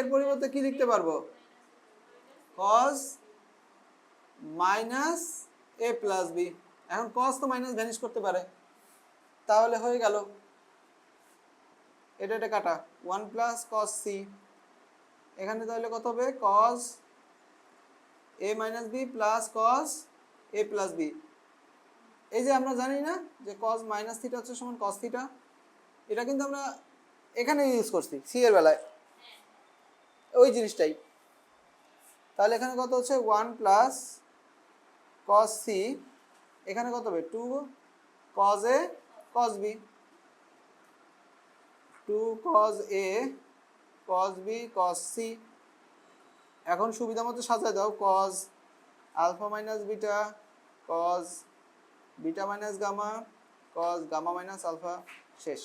এর পরিবর্তে কি লিখতে পারব? Cos minus A plus B এখন কজ তো মাইনাস ভ্যানিশ করতে পারে। তাহলে হয়ে গেল। এটা এটা কাটা। ওয়ান প্লাস কজ সি এখানে তাহলে কত হবে? Cos A minus B plus cos A plus B এই যে আমরা জানি না যে কজ মাইনাস থিটা হচ্ছে সমান কজ থিটা এটা কিন্তু আমরা এখানে ইউজ করছি সি এর বেলায়। ওই জিনিসটাই। তাহলে এখানে কত হচ্ছে? One plus cos C. এখানে কত হবে? Two cos A cos B. Two cos A cos B cos C. এখন সুবিধা মতো সাজায় দাও। Cos alpha minus beta cos beta minus gamma cos gamma minus alpha শেষ.